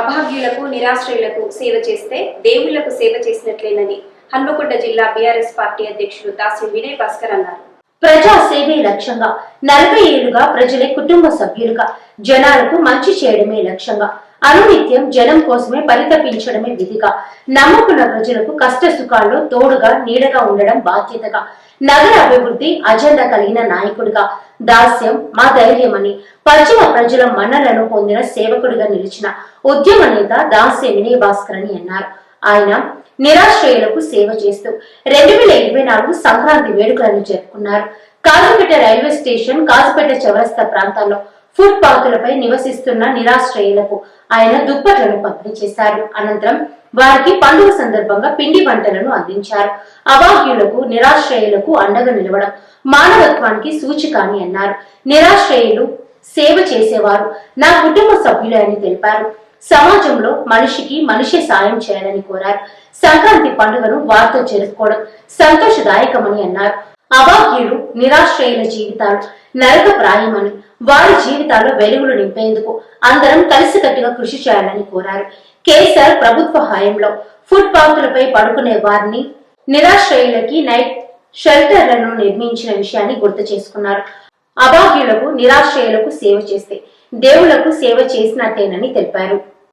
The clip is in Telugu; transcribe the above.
అభాగ్యులకు నిరాశ్రయులకు సేవ చేస్తే దేవుళ్ళకు సేవ చేసినట్లేనని హన్మకొండ జిల్లా బీఆర్ఎస్ పార్టీ అధ్యక్షులు దాసి వినయ్ భాస్కర్ అన్నారు. ప్రజా సేవే లక్ష్యంగా నలభై ఏళ్ళుగా ప్రజలే కుటుంబ సభ్యులుగా జనాలకు మంచి చేయడమే లక్ష్యంగా అనునిత్యం జనం కోసమే పరితపించడమే విధిగా నమ్ముకున్న ప్రజలకు కష్ట సుఖాల్లో తోడుగా నీడగా ఉండడం బాధ్యతగా నగర అభివృద్ధి అజెండా కలిగిన నాయకుడిగా దాస్యం మా ధైర్యమని పశ్చిమ ప్రజల మన్నలను పొందిన సేవకుడిగా నిలిచిన ఉద్యమ నేత దాస్య వినయ్ భాస్కర్ అని అన్నారు. ఆయన నిరాశ్రయులకు సేవ చేస్తూ రెండు వేల ఇరవై నాలుగు సంక్రాంతి వేడుకలను జరుపుకున్నారు. కాజుపేట రైల్వే స్టేషన్ కాజుపేట చౌరస్తా ప్రాంతాల్లో ఫుట్ పాతులపై నివసిస్తున్న నిరాశ్రయులకు ఆయన దుప్పట్లను పంపిణీ చేశారు. అనంతరం వారికి పండుగ సందర్భంగా పిండి వంటలను అందించారు. అభాగ్యులకు నిరాశ్రయులకు అండగా నిలవడం మానవత్వానికి సూచిక అని అన్నారు. నిరాశ్రయులు సేవ చేసేవారు. నా కుటుంబ సభ్యులే అని తెలిపారు. సమాజంలో మనిషికి మనిషి సాయం చేయాలని కోరారు. సంక్రాంతి పండుగను వారితో జరుపుకోవడం సంతోషదాయకమని అన్నారు. అభాగ్యులు నిరాశ్రయుల జీవితాలు నరకప్రాయమని వారి జీవితాల్లో వెలుగులు నింపేందుకు అందరం కలిసికట్టుగా కృషి చేయాలని కోరారు. కేసీఆర్ ప్రభుత్వ హయాంలో ఫుట్ పాతులపై పడుకునే వారిని నిరాశ్రయులకి నైట్ షెల్టర్లను నిర్మించిన విషయాన్ని గుర్తు చేసుకున్నారు. అభాగ్యులకు నిరాశ్రయులకు సేవ చేస్తే దేవులకు సేవ చేసినట్టేనని తెలిపారు.